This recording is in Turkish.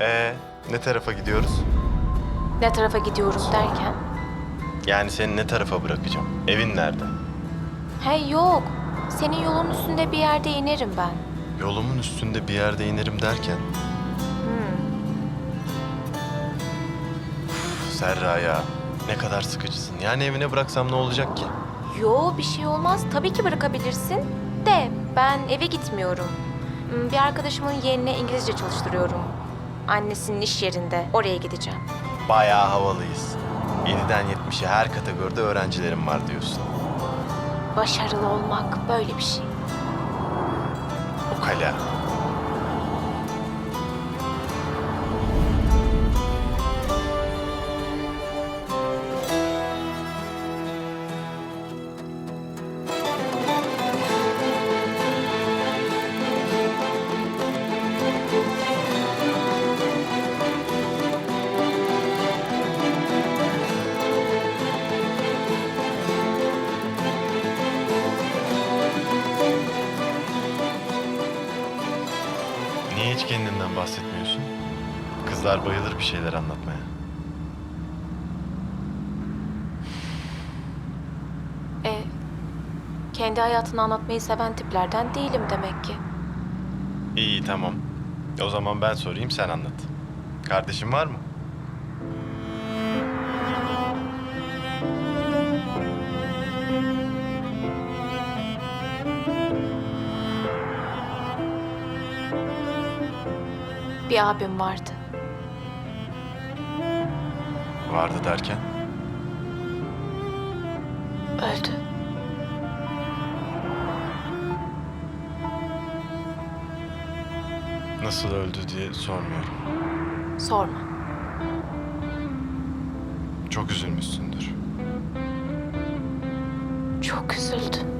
Ee, ne tarafa gidiyoruz? Ne tarafa gidiyorum derken? Yani seni ne tarafa bırakacağım? Evin nerede? Hey yok. Senin yolun üstünde bir yerde inerim ben. Yolumun üstünde bir yerde inerim derken. Üf, Serra ya, ne kadar sıkıcısın. Yani evine bıraksam ne olacak ki? Yo bir şey olmaz. Tabii ki bırakabilirsin. De ben eve gitmiyorum. Hmm, Bir arkadaşımın yeğenine İngilizce çalıştırıyorum. Annesinin iş yerinde. Oraya gideceğim. Bayağı havalıyız. 7'den 70'e her kategoride öğrencilerim var diyorsun. Başarılı olmak böyle bir şey. Ukala. Niye hiç kendinden bahsetmiyorsun? Kızlar bayılır bir şeyler anlatmaya. E, kendi hayatını anlatmayı seven tiplerden değilim demek ki. İyi tamam. O zaman ben sorayım sen anlat. Kardeşin var mı? Bir abim vardı. Vardı derken? Öldü. Nasıl öldü diye sormuyorum. Sorma. Çok üzülmüşsündür. Çok üzüldüm.